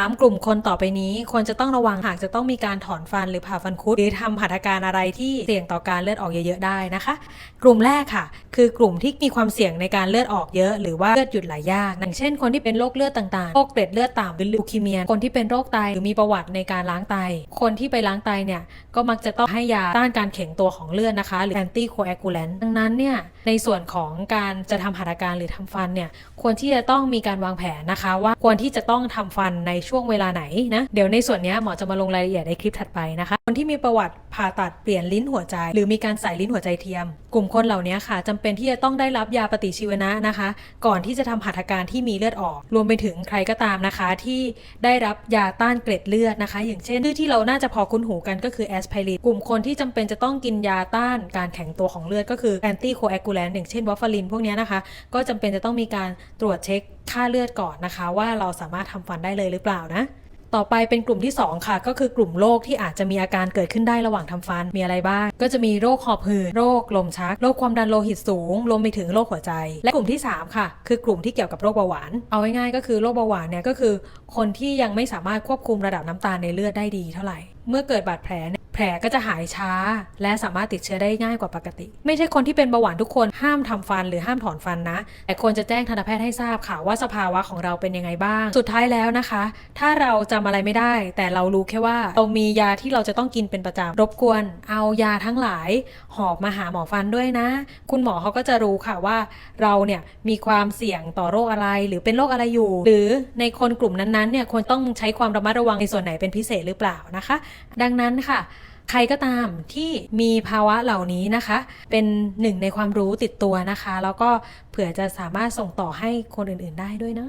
3 กลุ่มคนต่อไปนี้ ควรจะต้องระวังหากจะต้องมีการถอนฟันหรือผ่าฟันคุด หรือทำหัตถการอะไรที่เสี่ยงต่อการเลือดออกเยอะๆได้นะคะ กลุ่มแรกค่ะ คือกลุ่มที่มีความเสี่ยงในการเลือดออกเยอะ หรือว่าเลือดหยุดไหลยากอย่างเช่น คนที่เป็นโรคเลือดต่างๆโรคเกล็ดเลือดต่ำหรือลูคีเมีย คนที่เป็นโรคไตหรือมีประวัติในการล้างไต คนที่ไปล้างไตเนี่ยก็มักจะต้องให้ยาต้านการแข็งตัวของเลือดนะคะ หรือ anti coagulant ดังนั้นเนี่ยในส่วนของการจะทำหัตถการหรือทำฟันเนี่ยควรที่จะต้องมีการวางแผนนะคะ ว่าควรที่จะต้องทำฟันในช่วงเวลาไหนนะ เดี๋ยวในส่วนนี้หมอจะมาลงรายละเอียดในคลิปถัดไปนะคะ คนที่มีประวัติ ผ่าตัดเปลี่ยนลิ้นหัวใจ หรือมีการใส่ลิ้นหัวใจเทียม กลุ่มคนเหล่านี้ค่ะจำเป็นที่จะต้องได้รับยาปฏิชีวนะนะคะ ก่อนที่จะทำหัตถการที่มีเลือดออก รวมไปถึงใครก็ตามนะคะ ที่ได้รับยาต้านเกล็ดเลือดนะคะ อย่างเช่นชื่อที่เราน่าจะพอคุ้นหูกันก็คือแอสไพรินกลุ่มคนที่จำเป็นจะต้องกินยาต้านการแข็งตัวของเลือดก็คือแอนตี้โคแอกูแลนต์อย่างเช่นวอฟฟารินพวกนี้นะคะ ก็จำเป็นจะต้องมีการตรวจเช็คค่าเลือดก่อนนะคะ ว่าเราสามารถทำฟันได้เลยหรือเปล่านะ ต่อไปเป็นกลุ่มที่ 2 ค่ะ ก็คือกลุ่มโรคที่อาจจะมีอาการเกิดขึ้นได้ระหว่างทำฟันมีอะไรบ้าง ก็จะมีโรคหอบหืดโรคลมชัก โรคความดันโลหิตสูงรวมไปถึงโรคหัวใจ และกลุ่มที่ 3 ค่ะ คือกลุ่มที่เกี่ยวกับโรคเบาหวาน เอาง่ายๆก็คือโรคเบาหวานเนี่ยก็คือ คนที่ยังไม่สามารถควบคุมระดับน้ำตาลในเลือดได้ดีเท่าไหร่ เมื่อเกิดบาดแผล แผลก็จะหายช้า และสามารถติดเชื้อได้ง่ายกว่าปกติ ไม่ใช่คนที่เป็นเบาหวานทุกคนห้ามทำฟันหรือห้ามถอนฟันนะ แต่ควรจะแจ้งทันตแพทย์ให้ทราบค่ะว่าสภาวะของเราเป็นยังไงบ้าง สุดท้ายแล้วนะคะ ถ้าเราจำอะไรไม่ได้ แต่เรารู้แค่ว่าเรามียาที่เราจะต้องกินเป็นประจำรบกวน เอายาทั้งหลาย หอบมาหาหมอฟันด้วยนะ คุณหมอเขาก็จะรู้ค่ะว่า เราเนี่ยมีความเสี่ยงต่อโรคอะไร หรือเป็นโรคอะไรอยู่ หรือในคนกลุ่มนั้นๆเนี่ยควรต้องใช้ความระมัดระวังในส่วนไหนเป็นพิเศษหรือเปล่านะคะ ดังนั้นค่ะ ใครก็ตามที่มีภาวะเหล่านี้นะคะ เป็นหนึ่งในความรู้ติดตัวนะคะ แล้วก็เผื่อจะสามารถส่งต่อให้คนอื่นๆได้ด้วยนะ